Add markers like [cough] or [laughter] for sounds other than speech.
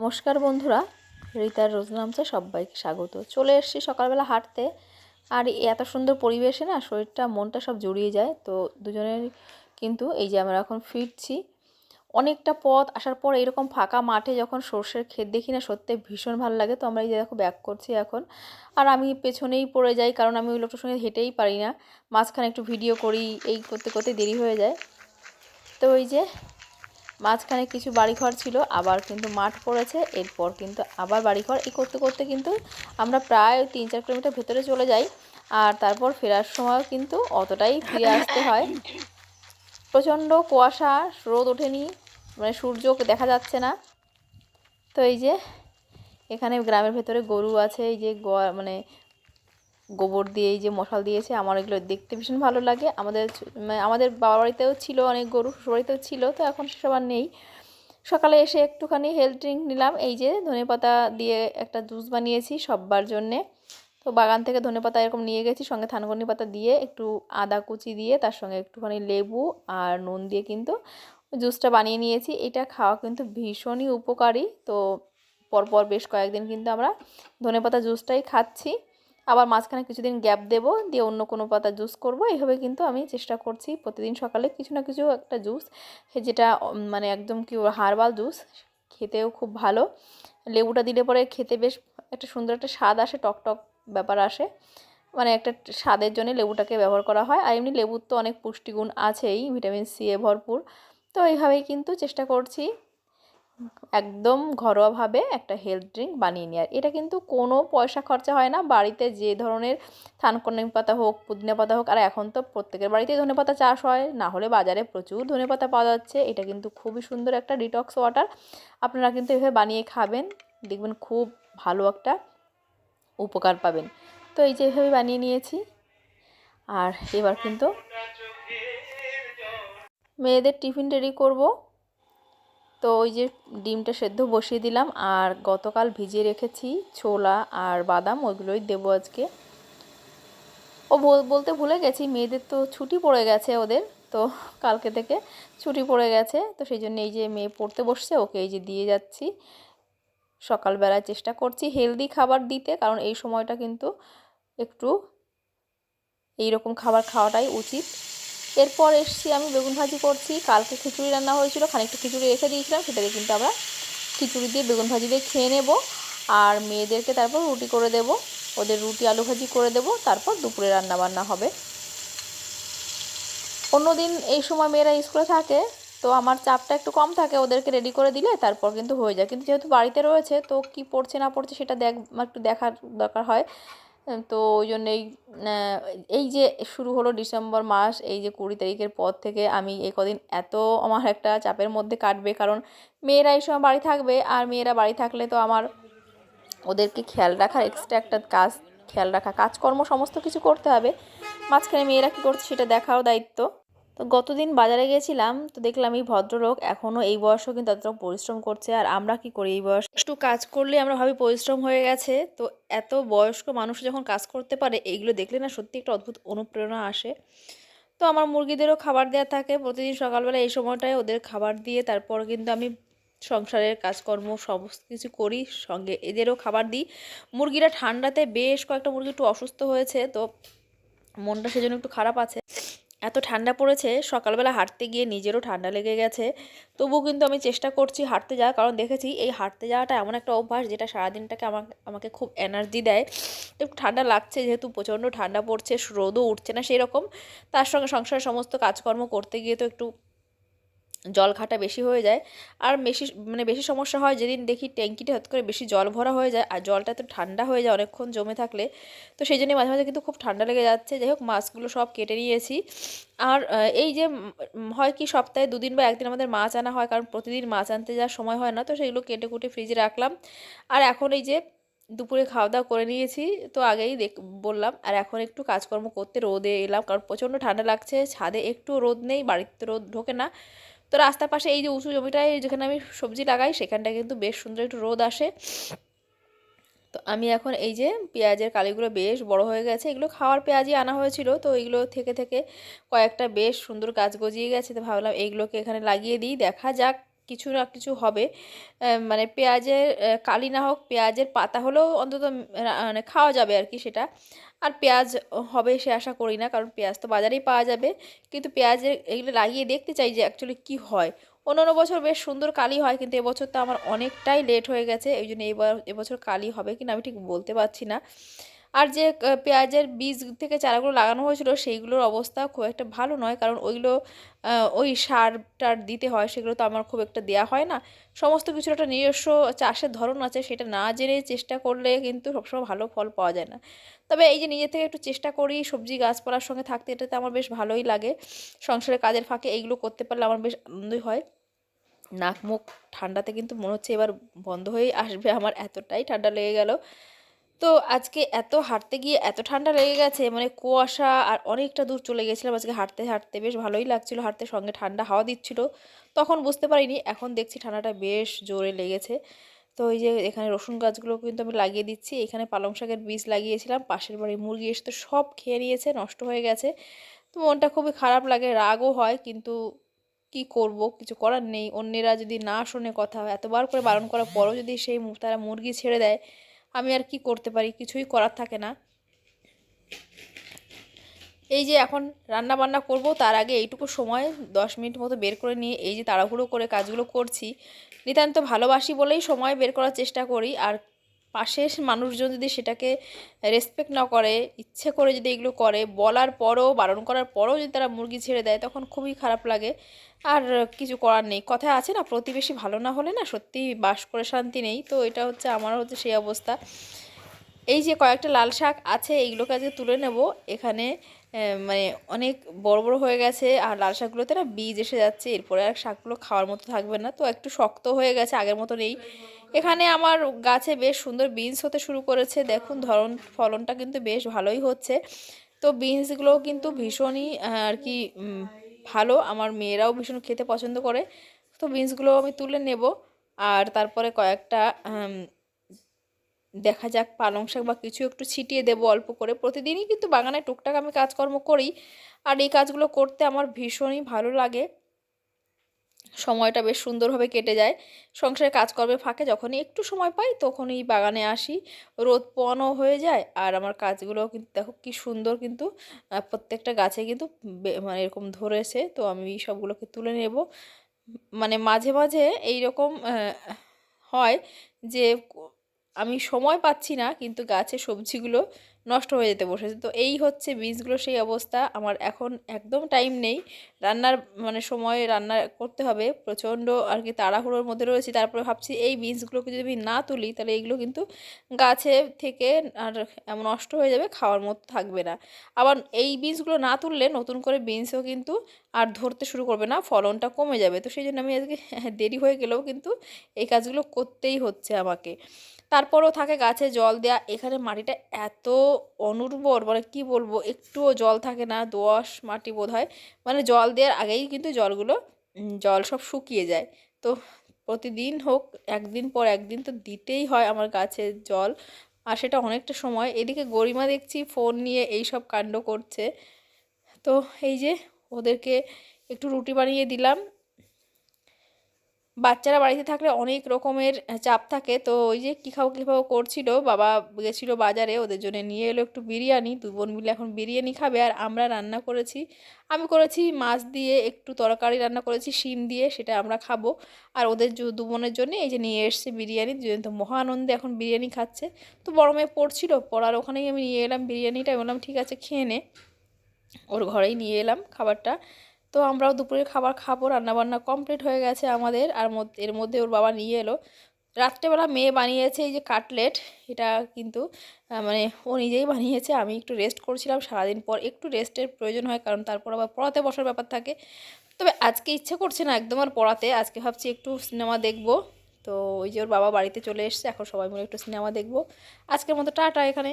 নমস্কার বন্ধুরা, রিতার রোজনামচে সবাইকে স্বাগত। চলে এসেছি সকালবেলা হাঁটতে। আর এত সুন্দর পরিবেশে না, শরীরটা, মনটা সব জড়িয়ে যায়। তো দুজনের কিন্তু এই যে আমরা এখন ফিরছি, অনেকটা পথ আসার পর এরকম ফাঁকা মাঠে যখন সর্ষের ক্ষেত দেখি না, সত্যি ভীষণ ভালো লাগে। তো আমরা এই যে দেখো, ব্যাক করছি এখন। আর আমি পেছনেই পড়ে যাই, কারণ আমি ওই লোকটার সঙ্গে হেঁটেই পারি না। মাঝখানে একটু ভিডিও করি, এই করতে করতে দেরি হয়ে যায়। তো ওই যে মাঝখানে কিছু বাড়িঘর ছিল, আবার কিন্তু মাঠ পড়েছে। এরপর কিন্তু আবার বাড়িঘর। এই করতে করতে কিন্তু আমরা প্রায় তিন চার কিলোমিটার ভেতরে চলে যাই। আর তারপর ফেরার সময়ও কিন্তু অতটাই ফিরে আসতে হয়। প্রচণ্ড কুয়াশা, রোদ ওঠেনি মানে সূর্য দেখা যাচ্ছে না। তো এই যে, এখানে গ্রামের ভেতরে গরু আছে, এই যে মানে গোবর দিয়ে এই যে মশাল দিয়েছে, আমার এগুলো দেখতে ভীষণ ভালো লাগে। আমাদের মানে আমাদের বাবা বাড়িতেও ছিল অনেক গরু বাড়িতেও ছিল, তো এখন সেসব আর নেই। সকালে এসে একটুখানি হেলথ ড্রিঙ্ক নিলাম। এই যে ধনেপাতা দিয়ে একটা জুস বানিয়েছি সব্বার জন্যে। তো বাগান থেকে ধনেপাতা এরকম নিয়ে গেছি, সঙ্গে থানকুনি পাতা দিয়ে, একটু আদা কুচি দিয়ে, তার সঙ্গে একটুখানি লেবু আর নুন দিয়ে কিন্তু জুসটা বানিয়ে নিয়েছি। এটা খাওয়া কিন্তু ভীষণই উপকারী। তো পরপর বেশ কয়েকদিন কিন্তু আমরা ধনেপাতা জুসটাই খাচ্ছি। আবার মাঝখানে কিছুদিন গ্যাপ দেবো, দিয়ে অন্য কোনো পাতা জুস করব। এইভাবে কিন্তু আমি চেষ্টা করছি প্রতিদিন সকালে কিছু না কিছু একটা জুস যেটা মানে একদম কি হার্বাল জুস, খেতেও খুব ভালো। লেবুটা দিলে পরে খেতে বেশ একটা সুন্দর একটা স্বাদ আসে, টক টক ব্যাপার আসে। মানে একটা স্বাদের জন্য লেবুটাকে ব্যবহার করা হয়। আর এমনি লেবুর তো অনেক পুষ্টিগুণ আছেই, ভিটামিন সি এ ভরপুর। তো এইভাবেই কিন্তু চেষ্টা করছি। একদম ঘরোয়াভাবে একটা হেলথ ড্রিঙ্ক বানিয়ে নেওয়ার এটা কিন্তু কোনো পয়সা খরচা হয় না। বাড়িতে যে ধরনের থানকুনি পাতা হোক, পুদিনা পাতা হোক, আর এখন তো প্রত্যেকের বাড়িতেই ধনে পাতা চাষ হয়। না হলে বাজারে প্রচুর ধনে পাতা পাওয়া যাচ্ছে। এটা কিন্তু খুবই সুন্দর একটা ডিটক্স ওয়াটার আপনারা কিন্তু এভাবে বানিয়ে খাবেন। দেখবেন খুব ভালো একটা উপকার পাবেন। তো এই যে এভাবে বানিয়ে নিয়েছি। আর এবার কিন্তু মেয়েদের টিফিন রেডি করব। তো ওই যে ডিমটা সেদ্ধ বসিয়ে দিলাম আর গতকাল ভিজিয়ে রেখেছি ছোলা আর বাদাম, ওইগুলোই দেবো আজকে। ও বল- বলতে ভুলে গেছি, মেয়েদের তো ছুটি পড়ে গেছে ওদের, তো কালকে থেকে ছুটি পড়ে গেছে, তো সেই জন্য এই যে মেয়ে পড়তে বসছে, ওকে এই যে দিয়ে যাচ্ছি। সকালবেলায় চেষ্টা করছি হেলদি খাবার দিতে, কারণ এই সময়টা কিন্তু একটু এই রকম খাবার খাওয়াটাই উচিত। এরপর এসছি আমি বেগুন ভাজি করছি। কালকে খিচুড়ি রান্না হয়েছিল, খানিকটা খিচুড়ি রেখে দিয়েছিলাম, সেটাকে কিন্তু আমরা খিচুড়ি দিয়ে বেগুন ভাজি দিয়ে খেয়ে নেব। আর মেয়েদেরকে তারপর রুটি করে দেব, ওদের রুটি আলু ভাজি করে দেব, তারপর দুপুরে রান্না বান্না হবে। অন্যদিন এই সময় মেয়েরা স্কুলে থাকে, তো আমার চাপটা একটু কম থাকে, ওদেরকে রেডি করে দিলে তারপর কিন্তু হয়ে যায়। কিন্তু যেহেতু বাড়িতে রয়েছে, তো কি পড়ছে না পড়ছে সেটা দেখ, একটু দেখার দরকার হয়। তো ওই জন্যেই এই যে শুরু হলো ডিসেম্বর মাস, এই যে কুড়ি তারিখের পর থেকে আমি এই কদিন এত আমার একটা চাপের মধ্যে কাটবে। কারণ মেয়েরা এই সময় বাড়ি থাকবে, আর মেয়েরা বাড়ি থাকলে তো আমার ওদেরকে খেয়াল রাখার এক্সট্রা একটা কাজ, খেয়াল রাখা, কাজকর্ম সমস্ত কিছু করতে হবে। মাঝখানে মেয়েরা কী করছে সেটা দেখাও দায়িত্ব। তো গতদিন বাজারে গেছিলাম, তো দেখলাম এই ভদ্রলোক এখনও এই বয়সেও কিন্তু এতটা পরিশ্রম করছে, আর আমরা কি করি এই বয়স? একটু কাজ করলে আমরা ভাবি পরিশ্রম হয়ে গেছে, তো এত বয়স্ক মানুষ যখন কাজ করতে পারে, এইগুলো দেখলে না সত্যি একটা অদ্ভুত অনুপ্রেরণা আসে। তো আমার মুরগিদেরও খাবার দেওয়া থাকে, প্রতিদিন সকালবেলা এই সময়টায় ওদের খাবার দিয়ে তারপর কিন্তু আমি সংসারের কাজকর্ম সমস্ত কিছু করি, সঙ্গে এদেরও খাবার দিই। মুরগিরা ঠান্ডাতে বেশ কয়েকটা মুরগি একটু অসুস্থ হয়েছে, তো মনটা সেজন্য একটু খারাপ আছে। এত ঠান্ডা পড়েছে, সকালবেলা হাঁটতে গিয়ে নিজেরও ঠান্ডা লেগে গেছে। তবুও কিন্তু আমি চেষ্টা করছি হাঁটতে যাওয়া কারণ দেখেছি এই হাঁটতে যাওয়াটা এমন একটা অভ্যাস যেটা সারাদিনটাকে আমাকে আমাকে খুব এনার্জি দেয়। তো ঠান্ডা লাগছে যেহেতু প্রচণ্ড ঠান্ডা পড়ছে, রোদও উঠছে না সেই রকম তার সঙ্গে সংসারের সমস্ত কাজকর্ম করতে গিয়ে তো একটু জল ঘাটা বেশি হয়ে যায়। আর বেশি মানে বেশি সমস্যা হয় যেদিন দেখি ট্যাঙ্কিতে হঠাৎ করে বেশি জল ভরা হয়ে যায়, আর জলটা তো ঠান্ডা হয়ে যায় অনেকক্ষণ জমে থাকলে। তো সেই জন্য মাঝে মাঝে কিন্তু খুব ঠান্ডা লেগে যাচ্ছে। যাই হোক, মাছগুলো সব কেটে নিয়েছি। আর এই যে হয় কি সপ্তাহে দুদিন বা একদিন আমাদের মাছ আনা হয়, কারণ প্রতিদিন মাছ আনতে যাওয়ার সময় হয় না। তো সেগুলো কেটে কুটে ফ্রিজে রাখলাম। আর এখন এই যে দুপুরে খাওয়া দাওয়া করে নিয়েছি, তো আগেই দেখ, বললাম, আর এখন একটু কাজকর্ম করতে রোদে এলাম, কারণ প্রচণ্ড ঠান্ডা লাগছে। ছাদে একটু রোদ নেই, বাড়িতে রোদ ঢোকে না। তো রাস্তার পাশে এই যে উঁচু জমিটায় যেখানে আমি সবজি লাগাই, সেখানটায় কিন্তু বেশ সুন্দর একটু রোদ আসে। তো আমি এখন এই যে পেঁয়াজের কালিগুলো বেশ বড় হয়ে গেছে। এগুলো খাওয়ার পেঁয়াজই আনা হয়েছিল, তো এইগুলো থেকে থেকে কয়েকটা বেশ সুন্দর গাছ গজিয়ে গেছে। তো ভাবলাম এইগুলোকে এখানে লাগিয়ে দিই, দেখা যাক কিছু না কিছু হবে। মানে পেঁয়াজের কালি না হোক, পেঁয়াজের পাতা হলেও অন্তত মানে খাওয়া যাবে আর কি সেটা। আর পেঁয়াজ হবে সে আশা করি না, কারণ পেঁয়াজ তো বাজারেই পাওয়া যাবে। কিন্তু পেঁয়াজের এগুলো লাগিয়ে দেখতে চাই যে অ্যাকচুয়ালি কি হয়। অন্য বছর বেশ সুন্দর কালি হয়, কিন্তু এবছর তো আমার অনেকটাই লেট হয়ে গেছে, এই জন্য এবার, এবছর কালি হবে কিনা আমি ঠিক বলতে পারছি না। আর যে পেঁয়াজের বীজ থেকে চারাগুলো লাগানো হয়েছিল, সেইগুলোর অবস্থা খুব একটা ভালো নয়। কারণ ওইগুলো ওই সার টার দিতে হয়, সেগুলো তো আমার খুব একটা দেওয়া হয় না। সমস্ত কিছুর একটা নিজস্ব চাষের ধরন আছে, সেটা না জেনে চেষ্টা করলে কিন্তু সবসময় ভালো ফল পাওয়া যায় না। তবে এই যে নিজে থেকে একটু চেষ্টা করি, সবজি গাছপালার সঙ্গে থাকতে, এটাতে আমার বেশ ভালোই লাগে। সংসারের কাজের ফাঁকে এইগুলো করতে পারলে আমার বেশ আনন্দই হয়। নাক মুখ ঠান্ডাতে কিন্তু মনে হচ্ছে এবার বন্ধ হয়ে আসবে, আমার এতটাই ঠান্ডা লেগে গেল। তো আজকে এত হাঁটতে গিয়ে এত ঠান্ডা লেগে গেছে মানে কুয়াশা আর অনেকটা দূর চলে গেছিলাম আজকে হাঁটতে হাঁটতে বেশ ভালোই লাগছিল, হাঁটতে সঙ্গে ঠান্ডা হাওয়া দিচ্ছিল। তখন বুঝতে পারিনি, এখন দেখছি ঠান্ডাটা বেশ জোরে লেগেছে। তো এই যে এখানে রসুন গাছগুলো কিন্তু আমি লাগিয়ে দিচ্ছি, এখানে পালং শাকের বীজ লাগিয়েছিলাম, পাশের বাড়ি মুরগি এসে তো সব খেয়ে নিয়েছে, নষ্ট হয়ে গেছে। তো মনটা খুবই খারাপ লাগে, রাগও হয়, কিন্তু কি করব, কিছু করার নেই। অন্যেরা যদি না শোনে কথা, এতবার করে বারণ করার পরও যদি সেই তারা মুরগি ছেড়ে দেয় আমি আর কি করতে পারি? কিছুই করার থাকে না। এই যে এখন রান্না বান্না করব, তার আগে এইটুকু সময়, দশ মিনিট মতো বের করে নিয়ে এই যে তাড়াহুড়ো করে কাজগুলো করছি। নিতান্ত ভালোবাসি বলেই সময় বের করার চেষ্টা করি, আর পাশের মানুষজন যদি সেটাকে রেসপেক্ট না করে, ইচ্ছে করে যদি এগুলো করে, বলার পরও, বারণ করার পরও যদি তারা মুরগি ছেড়ে দেয়, তখন খুবই খারাপ লাগে। আর কিছু করার নেই। কথা আছে না, প্রতিবেশী ভালো না হলে না সত্যি বাস করে শান্তি নেই। তো এটা হচ্ছে আমারও হচ্ছে সেই অবস্থা। এই যে কয়েকটা লাল শাক আছে, এইগুলোকে আজকে তুলে নেব। এখানে মানে অনেক বড় বড় হয়ে গেছে আর লাল শাকগুলোতে না বীজ এসে যাচ্ছে। এরপরে আর শাকগুলো খাওয়ার মতো থাকবে না। তো একটু শক্ত হয়ে গেছে, আগের মতো নেই। এখানে আমার গাছে বেশ সুন্দর বিনস হতে শুরু করেছে। দেখুন, ধরন, ফলনটা কিন্তু বেশ ভালোই হচ্ছে। তো বিনসগুলোও কিন্তু ভীষণই আর কি ভালো। আমার মেয়েরাও ভীষণ খেতে পছন্দ করে। তো বিনসগুলো আমি তুলে নেব। আর তারপরে কয়েকটা দেখা যাক পালং শাক বা কিছু একটু ছিটিয়ে দেবো অল্প করে। প্রতিদিনই কিন্তু বাগানে টুকটাক আমি কাজকর্ম করি আর এই কাজগুলো করতে আমার ভীষণই ভালো লাগে। সময়টা বেশ সুন্দরভাবে কেটে যায়। সংসারের কাজকর্মের ফাঁকে যখনই একটু সময় পাই তখনই বাগানে আসি। রোদ পোয়ানো হয়ে যায় আর আমার কাজগুলো কিন্তু দেখো কি সুন্দর কিন্তু প্রত্যেকটা গাছে কিন্তু মানে এরকম ধরেছে তো আমি সবগুলোকে তুলে নেব। মানে মাঝে মাঝে এই রকম হয় যে আমি সময় পাচ্ছি না কিন্তু গাছে সবজিগুলো নষ্ট হয়ে যেতে বসেছে। তো এই হচ্ছে বীজগুলো, সেই অবস্থা। আমার এখন একদম টাইম নেই। রান্নার মানে সময় রান্না করতে হবে। প্রচণ্ড আর কি তাড়াহুড়োর মধ্যে রয়েছি। তারপরে ভাবছি এই বীজগুলোকে যদি আমি না তুলি, তাহলে এইগুলো কিন্তু গাছে থেকে আর এমন নষ্ট হয়ে যাবে, খাওয়ার মতো থাকবে না। আবার এই বীজগুলো না তুললে নতুন করে বিনসও কিন্তু আর ধরতে শুরু করবে না, ফলনটা কমে যাবে। তো সেই জন্য আমি আজকে [laughs] দেরি হয়ে গেলেও কিন্তু এই কাজগুলো করতেই হচ্ছে আমাকে। তারপরও থাকে গাছে জল দেয়া। এখানে মাটিটা এত অনুর্বর মানে কি বলব, একটুও জল থাকে না, দোআঁশ মাটি বোধ হয় মানে জল দেওয়ার আগেই কিন্তু জলগুলো জল সব শুকিয়ে যায়। তো প্রতিদিন হোক, একদিন পর একদিন তো দিতেই হয় আমার গাছে জল। আর সেটা অনেকটা সময়। এদিকে গরিমা দেখছি ফোন নিয়ে এই সব কাণ্ড করছে। তো এই যে ওদেরকে একটু রুটি বানিয়ে দিলাম। বাচ্চারা বাড়িতে থাকলে অনেক রকমের চাপ থাকে। তো ওই যে কী খাব কী খাব করছিল, বাবা গেছিল বাজারে, ওদের জন্য নিয়ে এলো একটু বিরিয়ানি। দু বোন মিলে এখন বিরিয়ানি খাবে। আর আমরা রান্না করেছি, আমি করেছি মাছ দিয়ে, একটু তরকারি রান্না করেছি, শিম দিয়ে, সেটা আমরা খাব। আর ওদের দু বোনের জন্য এই যে নিয়ে এসছে বিরিয়ানি, দুজন তো মহানন্দে এখন বিরিয়ানি খাচ্ছে। তো বড় মেয়ে পড়ছিল, পড়ার ওখানেই আমি নিয়ে এলাম বিরিয়ানিটা বললাম, ঠিক আছে, খেয়ে নে। ওর ঘরেই নিয়ে এলাম খাবারটা। তো আমরাও দুপুরের খাবার খাব, রান্নাবান্না কমপ্লিট হয়ে গেছে আমাদের। আর এর মধ্যে ওর বাবা নিয়ে এলো। রাত্রেবেলা মেয়ে বানিয়েছে এই যে কাটলেট, এটা কিন্তু মানে ও নিজেই বানিয়েছে। আমি একটু রেস্ট করছিলাম, সারাদিন পর একটু রেস্টের প্রয়োজন হয়, কারণ তারপর আবার পড়াতে বসার ব্যাপার থাকে। তবে আজকে ইচ্ছে করছে না একদম আর পড়াতে। আজকে ভাবছি একটু সিনেমা দেখব। তো ওই যে ওর বাবা বাড়িতে চলে এসছে, এখন সবাই মিলে একটু সিনেমা দেখব। আজকের মতো টাটা এখানে।